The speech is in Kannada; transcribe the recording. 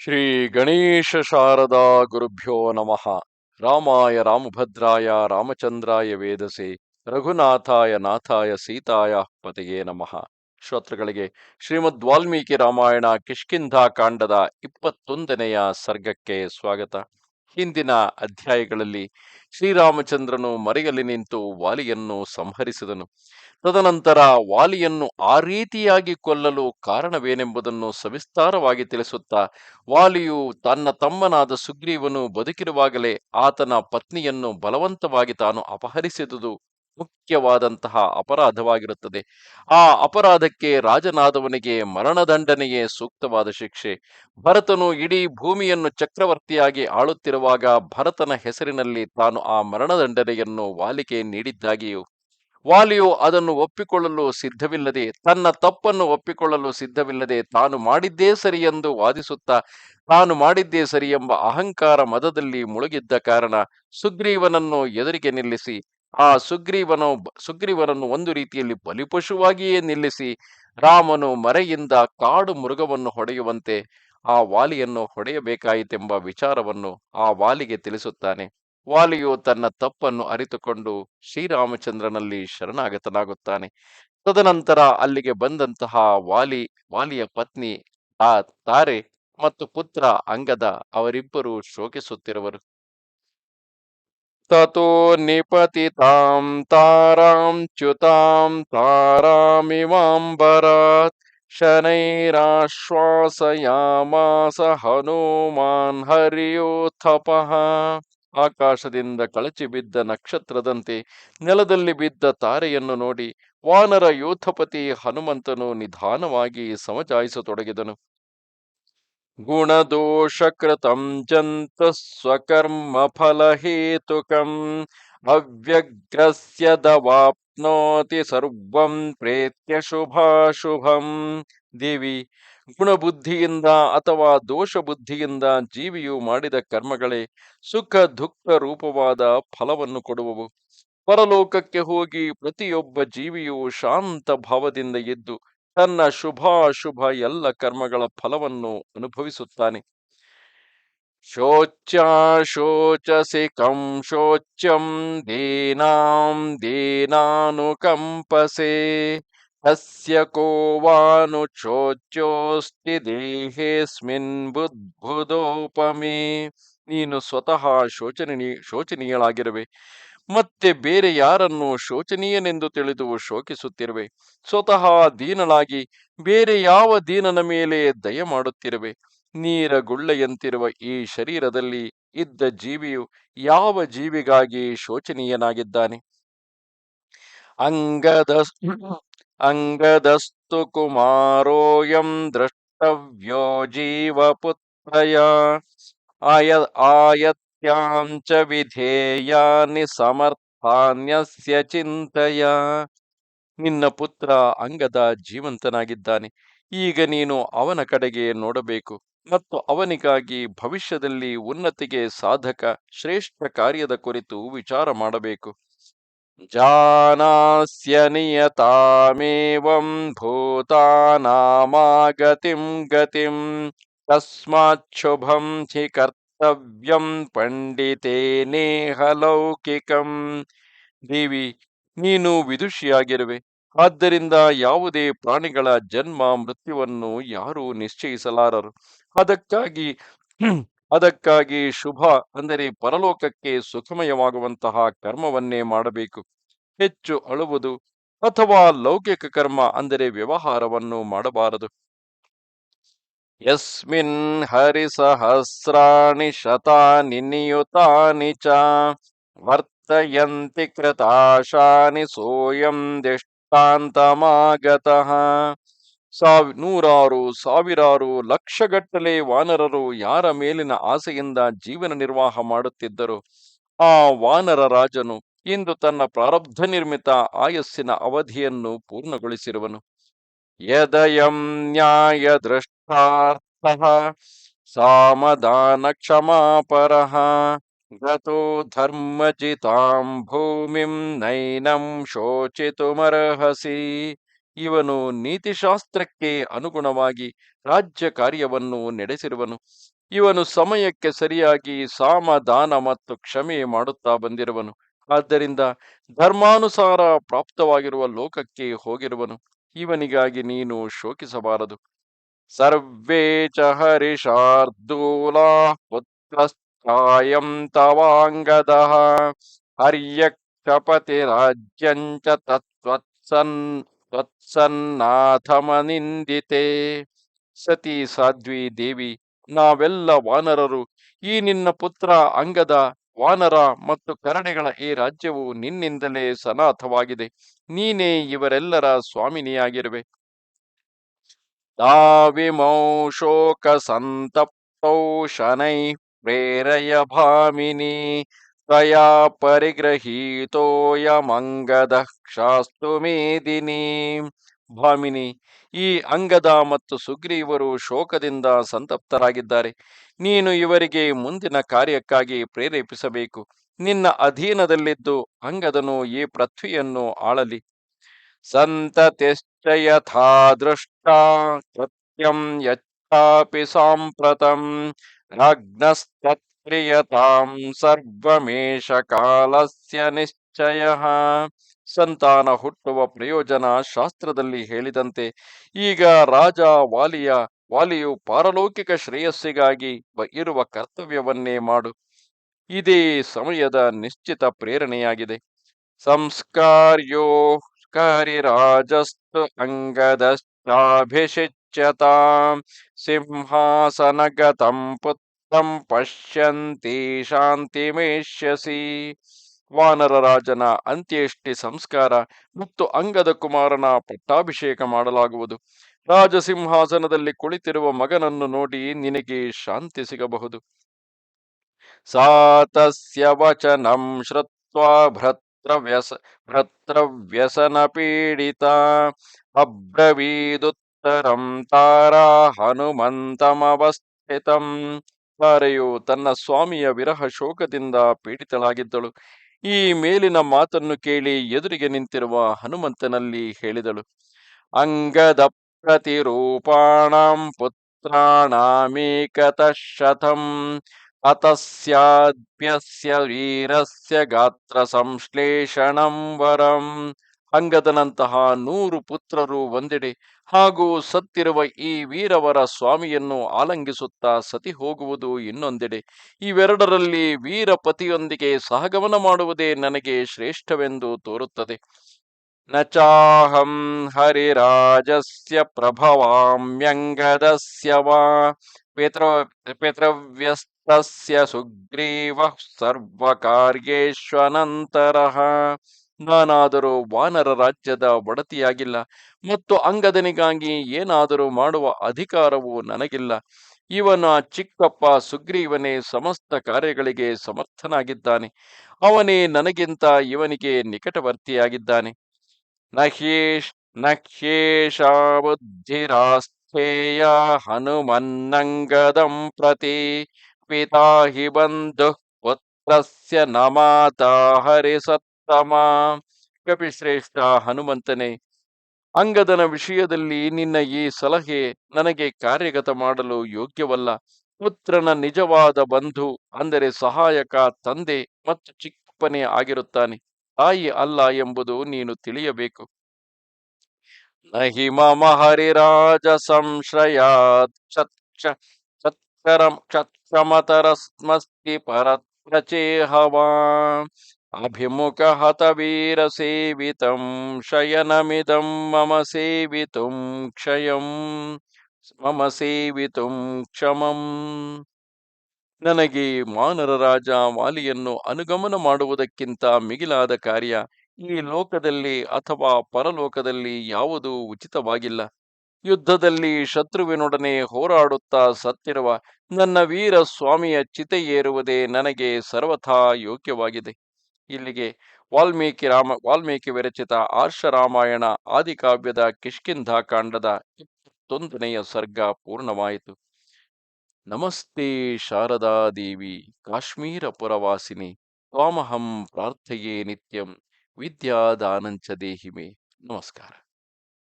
ಶ್ರೀ ಗಣೇಶ ಶಾರದಾ ಗುರುಭ್ಯೋ ನಮಃ. ರಾಮಾಯ ರಾಮಭದ್ರಾಯ ರಾಮಚಂದ್ರಾಯ ವೇದಸೆ ರಘುನಾಥಾಯ ನಾಥಾಯ ಸೀತಾಯ ಪತಿಗೆ ನಮಃ. ಶ್ರೋತೃಗಳಿಗೆ ಶ್ರೀಮದ್ ವಾಲ್ಮೀಕಿ ರಾಮಾಯಣ ಕಿಷ್ಕಿಂಧಾ ಕಾಂಡದ ಇಪ್ಪತ್ತೊಂದನೆಯ ಸರ್ಗಕ್ಕೆ ಸ್ವಾಗತ. ಹಿಂದಿನ ಅಧ್ಯಾಯಗಳಲ್ಲಿ ಶ್ರೀರಾಮಚಂದ್ರನು ಮರೆಯಲ್ಲಿ ನಿಂತು ವಾಲಿಯನ್ನು ಸಂಹರಿಸಿದನು. ತದನಂತರ ವಾಲಿಯನ್ನು ಆ ರೀತಿಯಾಗಿ ಕೊಲ್ಲಲು ಕಾರಣವೇನೆಂಬುದನ್ನು ಸವಿಸ್ತಾರವಾಗಿ ತಿಳಿಸುತ್ತಾ, ವಾಲಿಯು ತನ್ನ ತಮ್ಮನಾದ ಸುಗ್ರೀವನು ಬದುಕಿರುವಾಗಲೇ ಆತನ ಪತ್ನಿಯನ್ನು ಬಲವಂತವಾಗಿ ತಾನು ಅಪಹರಿಸಿದುದು. ಮುಖ್ಯವಾದಂತಹ ಅಪರಾಧವಾಗಿರುತ್ತದೆ. ಆ ಅಪರಾಧಕ್ಕೆ ರಾಜನಾದವನಿಗೆ ಮರಣದಂಡನೆಯೇ ಸೂಕ್ತವಾದ ಶಿಕ್ಷೆ. ಭರತನು ಇಡೀ ಭೂಮಿಯನ್ನು ಚಕ್ರವರ್ತಿಯಾಗಿ ಆಳುತ್ತಿರುವಾಗ ಭರತನ ಹೆಸರಿನಲ್ಲಿ ತಾನು ಆ ಮರಣದಂಡನೆಯನ್ನು ವಾಲಿಕೆ ನೀಡಿದ್ದಾಗಿಯೂ, ವಾಲಿಯು ಅದನ್ನು ಒಪ್ಪಿಕೊಳ್ಳಲು ಸಿದ್ಧವಿಲ್ಲದೆ, ತನ್ನ ತಪ್ಪನ್ನು ಒಪ್ಪಿಕೊಳ್ಳಲು ಸಿದ್ಧವಿಲ್ಲದೆ ತಾನು ಮಾಡಿದ್ದೇ ಸರಿ ಎಂದು ವಾದಿಸುತ್ತಾ, ತಾನು ಮಾಡಿದ್ದೇ ಸರಿ ಎಂಬ ಅಹಂಕಾರ ಮದದಲ್ಲಿ ಮುಳುಗಿದ್ದ ಕಾರಣ ಸುಗ್ರೀವನನ್ನು ಎದುರಿಗೆ ನಿಲ್ಲಿಸಿ ಆ ಸುಗ್ರೀವನು ಸುಗ್ರೀವನನ್ನು ಒಂದು ರೀತಿಯಲ್ಲಿ ಬಲಿಪಶುವಾಗಿಯೇ ನಿಲ್ಲಿಸಿ ರಾಮನು ಮರೆಯಿಂದ ಕಾಡು ಮೃಗವನ್ನು ಹೊಡೆಯುವಂತೆ ಆ ವಾಲಿಯನ್ನು ಹೊಡೆಯಬೇಕಾಯಿತೆಂಬ ವಿಚಾರವನ್ನು ಆ ವಾಲಿಗೆ ತಿಳಿಸುತ್ತಾನೆ. ವಾಲಿಯು ತನ್ನ ತಪ್ಪನ್ನು ಅರಿತುಕೊಂಡು ಶ್ರೀರಾಮಚಂದ್ರನಲ್ಲಿ ಶರಣಾಗತನಾಗುತ್ತಾನೆ. ತದನಂತರ ಅಲ್ಲಿಗೆ ಬಂದಂತಹ ವಾಲಿ, ವಾಲಿಯ ಪತ್ನಿ, ಆ ತಾರೆ ಮತ್ತು ಪುತ್ರ ಅಂಗದ ಅವರಿಬ್ಬರು ಶೋಕಿಸುತ್ತಿರುವರು. ತತೋ निपतितां ತಾರಾಂ ಚ್ಯುತಾಂ ಶನೈರಾಶ್ವಾಸ ಶನೈರಾಶ್ವಾಸಯಾಮಾಸ ಹನುಮಾನ್ ಹರಿಯೋಥಪಃ ಆಕಾಶದಿಂದ ಕಳಚಿ ಬಿದ್ದ ನಕ್ಷತ್ರದಂತೆ ನೆಲದಲ್ಲಿ ಬಿದ್ದ ತಾರೆಯನ್ನು ನೋಡಿ ವಾನರ ಯೋಥಪತಿ ಹನುಮಂತನು ನಿಧಾನವಾಗಿ ಸಮಜಾಯಿಸತೊಡಗಿದನು. ಗುಣದೋಷಕೃತಂ ಜಂತು ಸ್ವಕರ್ಮ ಫಲಹೇತುಕಂ ಅವ್ಯಗ್ರಸ್ಯ ದವಾಪ್ನೋತಿ ಸರ್ವಂ ಪ್ರೇತ್ಯ ಶುಭಾಶುಭಂ ದೇವಿ ಗುಣಬುದ್ಧಿಯಿಂದ ಅಥವಾ ದೋಷ ಬುದ್ಧಿಯಿಂದ ಜೀವಿಯು ಮಾಡಿದ ಕರ್ಮಗಳೇ ಸುಖ, ದುಃಖ ರೂಪವಾದ ಫಲವನ್ನು ಕೊಡುವವು. ಪರಲೋಕಕ್ಕೆ ಹೋಗಿ ಪ್ರತಿಯೊಬ್ಬ ಜೀವಿಯು ಶಾಂತ ಭಾವದಿಂದ ಇದ್ದು ತನ್ನ ಶುಭಾಶುಭ ಎಲ್ಲ ಕರ್ಮಗಳ ಫಲವನ್ನು ಅನುಭವಿಸುತ್ತಾನೆ. ಶೋಚ್ಯಾಶೋಚಸಿ ಕಂ ಶೋಚ್ಯಂ ದೇನಾಂ ದೀನಾನುಕಂಪಸೆ. ತಸ್ಯ ಕೋವಾನು ಶೋಚ್ಯೋಸ್ತಿ ದೇಹೇಸ್ಮಿನ್ ಬುದ್ಭುದೋಪಮೇ. ನೀನು ಸ್ವತಃ ಶೋಚನೀಯ ಶೋಚನೀಯಳಾಗಿರುವೆ. ಮತ್ತೆ ಬೇರೆ ಯಾರನ್ನು ಶೋಚನೀಯನೆಂದು ತಿಳಿದು ಶೋಕಿಸುತ್ತಿರುವೆ? ಸ್ವತಃ ದೀನಳಾಗಿ ಬೇರೆ ಯಾವ ದೀನನ ಮೇಲೆ ದಯ ಮಾಡುತ್ತಿರುವೆ? ನೀರ ಗುಳ್ಳೆಯಂತಿರುವ ಈ ಶರೀರದಲ್ಲಿ ಇದ್ದ ಜೀವಿಯು ಯಾವ ಜೀವಿಗಾಗಿ ಶೋಚನೀಯನಾಗಿದ್ದಾನೆ? ಅಂಗದ ಅಂಗದಸ್ತು ಕುಮಾರೋಯಂ ದ್ರಷ್ಟವ್ಯೋ ಜೀವಪುತ್ರಯ. ಆಯ ಆಯತ್ಯಾಂಚ ವಿಧೇಯಾನಿ ಸಮರ್ಥಾನ್ಯಸ್ಯ ಚಿಂತೆಯ ನಿನ್ನ ಪುತ್ರ ಅಂಗದ ಜೀವಂತನಾಗಿದ್ದಾನೆ. ಈಗ ನೀನು ಅವನ ಕಡೆಗೆ ನೋಡಬೇಕು ಮತ್ತು ಅವನಿಗಾಗಿ ಭವಿಷ್ಯದಲ್ಲಿ ಉನ್ನತಿಗೆ ಸಾಧಕ, ಶ್ರೇಷ್ಠ ಕಾರ್ಯದ ಕುರಿತು ವಿಚಾರ ಮಾಡಬೇಕು. ಜಾನಾಸ್ಯ ನಿಯತಾಮೇವಂ ಭೂತಾನಾಮಾಗತಿಂ ಗತಿಂ ತಸ್ಮಾಚ್ಛುಭಂ ಹಿ ಕರ್ತವ್ಯಂ ಪಂಡಿತೇನೇ ಹಲೌಕಿಕಂ ದೇವಿ ನೀನು ವಿದುಷಿಯಾಗಿರುವೆ. ಆದ್ದರಿಂದ ಯಾವುದೇ ಪ್ರಾಣಿಗಳ ಜನ್ಮ ಮೃತ್ಯುವನ್ನು ಯಾರೂ ನಿಶ್ಚಯಿಸಲಾರರು. ಅದಕ್ಕಾಗಿ ಅದಕ್ಕಾಗಿ ಶುಭ ಅಂದರೆ ಪರಲೋಕಕ್ಕೆ ಸುಖಮಯವಾಗುವಂತಹ ಕರ್ಮವನ್ನೇ ಮಾಡಬೇಕು. ಹೆಚ್ಚು ಅಳುವುದು ಅಥವಾ ಲೌಕಿಕ ಕರ್ಮ ಅಂದರೆ ವ್ಯವಹಾರವನ್ನು ಮಾಡಬಾರದು. ಯಸ್ಮಿನ್ ಹರಿ ಸಹಸ್ರಾಣಿ ಶತಾನಿ ನಿಯುತಾನಿ ಚ ವರ್ತಯಂತಿ ಕೃತಾಶಾನಿ ಸೋಯಂ ದಿಷ್ಟಾಂತಮಾಗತಃ ಸಾವಿ ನೂರಾರು ಸಾವಿರಾರು ಲಕ್ಷಗಟ್ಟಲೆ ವಾನರರು ಯಾರ ಮೇಲಿನ ಆಸೆಯಿಂದ ಜೀವನ ನಿರ್ವಾಹ ಮಾಡುತ್ತಿದ್ದರು? ಆ ವಾನರ ರಾಜನು ಇಂದು ತನ್ನ ಪ್ರಾರಬ್ಧ ನಿರ್ಮಿತ ಆಯಸ್ಸಿನ ಅವಧಿಯನ್ನು ಪೂರ್ಣಗೊಳಿಸಿರುವನು. ದೃಷ್ಟಾರ್ಥ ಸಾಮದಾನ ಕ್ಷಮಾಪರಃ ಗತೋ ಧರ್ಮಜಿತಾಂ ಭೂಮಿಂ ನೈನಂ ಶೋಚಿತುಮರ್ಹಸಿ ಇವನು ನೀತಿಶಾಸ್ತ್ರಕ್ಕೆ ಅನುಗುಣವಾಗಿ ರಾಜ್ಯ ಕಾರ್ಯವನ್ನು ನಡೆಸಿರುವನು. ಇವನು ಸಮಯಕ್ಕೆ ಸರಿಯಾಗಿ ಸಾಮದಾನ ಮತ್ತು ಕ್ಷಮೆ ಮಾಡುತ್ತಾ ಬಂದಿರುವನು. ಆದ್ದರಿಂದ ಧರ್ಮಾನುಸಾರ ಪ್ರಾಪ್ತವಾಗಿರುವ ಲೋಕಕ್ಕೆ ಹೋಗಿರುವನು. ಇವನಿಗಾಗಿ ನೀನು ಶೋಕಿಸಬಾರದು. ಸರ್ವೇ ಚ ಹರಿಷಾರ್ದೂಲಾ ಪುತ್ರಶ್ಚಾಯಂ ತವಾಂಗದ. ಹರ್ಯಕ್ಷಪತಿರಾಜ್ಯಂಚ ತತ್ವತ್ಸನ್ ತ್ವತ್ಸನ್ನಾಥಮನಿಂದಿತೆ ಸತಿ ಸಾಧ್ವಿ ದೇವಿ, ನಾವೆಲ್ಲ ವಾನರರು, ಈ ನಿನ್ನ ಪುತ್ರ ಅಂಗದ ವಾನರ ಮತ್ತು ಕರಣೆಗಳ ಈ ರಾಜ್ಯವು ನಿನ್ನಿಂದಲೇ ಸನಾಥವಾಗಿದೆ ನೀನೇ ಇವರೆಲ್ಲರ ಸ್ವಾಮಿನಿಯಾಗಿರುವೆ. ದಾವಿಮೌಶೋಕ ಸಂತಪ್ತೌ ಶನೈ ಪ್ರೇರಯ ಭಾಮಿನಿ ತ್ವಯಾ ಪರಿಗ್ರಹೀತೋಯಮಂಗದ ಶಾಸ್ತು ಮೇದಿನಿ ಭಾಮಿನಿ, ಈ ಅಂಗದ ಮತ್ತು ಸುಗ್ರೀವರು ಶೋಕದಿಂದ ಸಂತಪ್ತರಾಗಿದ್ದಾರೆ. ನೀನು ಇವರಿಗೆ ಮುಂದಿನ ಕಾರ್ಯಕ್ಕಾಗಿ ಪ್ರೇರೇಪಿಸಬೇಕು. ನಿನ್ನ ಅಧೀನದಲ್ಲಿದ್ದು ಅಂಗದನು ಈ ಪೃಥ್ವಿಯನ್ನು ಆಳಲಿ. ಸಂತತಿಶ್ಚ ಯಥಾ ದೃಷ್ಟ ಕೃತ್ಯಂ ಯಚ್ಚಾಪಿ ಸಾಂಪ್ರತಂ ರಾಜ್ಞಸ್ತತ್ಕ್ರಿಯತಾಂ ಸರ್ವಮೇಷ ಕಾಲಸ್ಯ ನಿಶ್ಚಯ. ಸಂತಾನ ಹುಟ್ಟುವ ಪ್ರಯೋಜನ ಶಾಸ್ತ್ರದಲ್ಲಿ ಹೇಳಿದಂತೆ, ಈಗ ರಾಜ ವಾಲಿಯ, ವಾಲಿಯು ಪಾರಲೌಕಿಕ ಶ್ರೇಯಸ್ಸಿಗಾಗಿ ಇರುವ ಕರ್ತವ್ಯವನ್ನೇ ಮಾಡು. ಇದೇ ಸಮಯದ ನಿಶ್ಚಿತ ಪ್ರೇರಣೆಯಾಗಿದೆ. ಸಂಸ್ಕಾರ್ಯೋ ಕರಿರಾಜಸ್ತು ಅಂಗದಶ್ಚಾಭಿಷಿಚ್ಯತಾಂ ಸಿಂಹಾಸನಗತಂ ಪುತ್ರಂ ಪಶ್ಯಂತಿ ಶಾಂತಿಮೇಷ್ಯಸಿ. ವಾನರ ರಾಜನ ಅಂತ್ಯೇಷ್ಟಿ ಸಂಸ್ಕಾರ ಮತ್ತು ಅಂಗದ ಕುಮಾರನ ಪಟ್ಟಾಭಿಷೇಕ ಮಾಡಲಾಗುವುದು. ರಾಜಸಿಂಹಾಸನದಲ್ಲಿ ಕುಳಿತಿರುವ ಮಗನನ್ನು ನೋಡಿ ನಿನಗೆ ಶಾಂತಿ ಸಿಗಬಹುದು. ಸಾತಸ್ಯ ವಚನಂ ಶ್ರುತ್ವಾ ಭ್ರತೃವ್ಯಸ ಭ್ರತೃವ್ಯಸನ ಪೀಡಿತ, ಅಬ್ರವೀದುತ್ತರಂ ತಾರಾ ಹನುಮಂತಮವಸ್ಥಿತಂ. ತಾರೆಯು ತನ್ನ ಸ್ವಾಮಿಯ ವಿರಹ ಶೋಕದಿಂದ ಪೀಡಿತಳಾಗಿದ್ದಳು. ಈ ಮೇಲಿನ ಮಾತನ್ನು ಕೇಳಿ ಎದುರಿಗೆ ನಿಂತಿರುವ ಹನುಮಂತನಲ್ಲಿ ಹೇಳಿದಳು, ಅಂಗದ ಪ್ರತಿರೂಪಾಣಂ ಪುತ್ರಾಣಾಮೇಕತಃ ಶತಂ ಅತಸ್ಯಾದ್ಯಸ್ಯ ವೀರಸ್ಯ ಗಾತ್ರ ಸಂಶ್ಲೇಷಣಂ ವರಂ ಅಂಗದನಂತಹ ನೂರು ಪುತ್ರರು ಒಂದೆಡೆ ಹಾಗೂ ಸತ್ತಿರುವ ಈ ವೀರವರ ಸ್ವಾಮಿಯನ್ನು ಆಲಂಗಿಸುತ್ತಾ ಸತಿ ಹೋಗುವುದು ಇನ್ನೊಂದೆಡೆ ಇವೆರಡರಲ್ಲಿ ವೀರಪತಿಯೊಂದಿಗೆ ಸಹಗಮನ ಮಾಡುವುದೇ ನನಗೆ ಶ್ರೇಷ್ಠವೆಂದು ತೋರುತ್ತದೆ. ನಚಾಹಂ ಚಾಹಂ ಹರಿರಾಜಸ್ಯ ಪ್ರಭವಾಮ್ಯಂಗದಸ್ಯ ವಾ ಪಿತೃ, ಪಿತೃವ್ಯಸ್ತಸ್ಯ ಸುಗ್ರೀವ ಸರ್ವಕಾರ್ಯೇಶ್ವನಂತರಃ. ನಾನಾದರೂ ವಾನರ ರಾಜ್ಯದ ಒಡತಿಯಾಗಿಲ್ಲ ಮತ್ತು ಅಂಗದನಿಗಾಗಿ ಏನಾದರೂ ಮಾಡುವ ಅಧಿಕಾರವೂ ನನಗಿಲ್ಲ. ಇವನ ಚಿಕ್ಕಪ್ಪ ಸುಗ್ರೀವನೇ ಸಮಸ್ತ ಕಾರ್ಯಗಳಿಗೆ ಸಮರ್ಥನಾಗಿದ್ದಾನೆ. ಅವನೇ ನನಗಿಂತ ಇವನಿಗೆ ನಿಕಟವರ್ತಿಯಾಗಿದ್ದಾನೆ. ನಹೇಶ್ ನಹೇಶಾಬುದ್ಧಿರಾಸ್ಥೇಯ ಹನುಮನ್ನಂಗದಂ ಪ್ರತಿ ಪಿತಾ ಹಿ ಬಂಧು, ಪುತ್ರಸ್ಯ ನ ಮಾತಾ ಹರಿಸತ್ತಮ ಕಪಿಶ್ರೇಷ್ಠ ಹನುಮಂತನೇ, ಅಂಗದನ ವಿಷಯದಲ್ಲಿ ನಿನ್ನ ಈ ಸಲಹೆ ನನಗೆ ಕಾರ್ಯಗತ ಮಾಡಲು ಯೋಗ್ಯವಲ್ಲ. ಪುತ್ರನ ನಿಜವಾದ ಬಂಧು ಅಂದರೆ ಸಹಾಯಕ ತಂದೆ ಮತ್ತು ಚಿಕ್ಕಪ್ಪನೇ ಆಗಿರುತ್ತಾನೆ. ತಾಯಿ ಅಲ್ಲ ಎಂಬುದು ನೀನು ತಿಳಿಯಬೇಕು. ನಹಿ ಮಮ ಹರಿರಾಜ ಚತ್ಕರಂ ಕ್ಷಮತರಸ್ಮಸ್ತಿ ಪರತ್ರಚೇಹವಾ ಅಭಿಮುಖ ಹತವೀರ ಸೇವಿತಂ ಶಯನಮಿದಂ ಮಮ ಸೇವಿತುಂ ಕ್ಷಯಂ ಮಮ ಸೇವಿತುಂ ಕ್ಷಮಂ ನನಗೆ ಮಾನರ ರಾಜ ವಾಲಿಯನ್ನು ಅನುಗಮನ ಮಾಡುವುದಕ್ಕಿಂತ ಮಿಗಿಲಾದ ಕಾರ್ಯ ಈ ಲೋಕದಲ್ಲಿ ಅಥವಾ ಪರಲೋಕದಲ್ಲಿ ಯಾವುದೂ ಉಚಿತವಾಗಿಲ್ಲ. ಯುದ್ಧದಲ್ಲಿ ಶತ್ರುವಿನೊಡನೆ ಹೋರಾಡುತ್ತಾ ಸತ್ತಿರುವ ನನ್ನ ವೀರ ಸ್ವಾಮಿಯ ಚಿತೆ ಏರುವುದೇ ನನಗೆ ಸರ್ವಥಾ ಯೋಗ್ಯವಾಗಿದೆ. ಇಲ್ಲಿಗೆ ವಾಲ್ಮೀಕಿ ರಾಮ, ವಾಲ್ಮೀಕಿ ವಿರಚಿತ ಆರ್ಷ ರಾಮಾಯಣ ಆದಿಕಾವ್ಯದ ಕಿಷ್ಕಿಂಧಾ ಕಾಂಡದ ಇಪ್ಪತ್ತೊಂದನೆಯ ಸರ್ಗ ಪೂರ್ಣವಾಯಿತು. ನಮಸ್ತೆ ಶಾರದಾ ದೇವಿ, ಕಾಶ್ಮೀರ ಪುರವಾಸಿನಿ, ತ್ವಾಮಹಂ ಪ್ರಾರ್ಥಯೇ ನಿತ್ಯಂ, ವಿದ್ಯಾದಾನಂಚ ದೇಹಿಮೆ. ನಮಸ್ಕಾರ.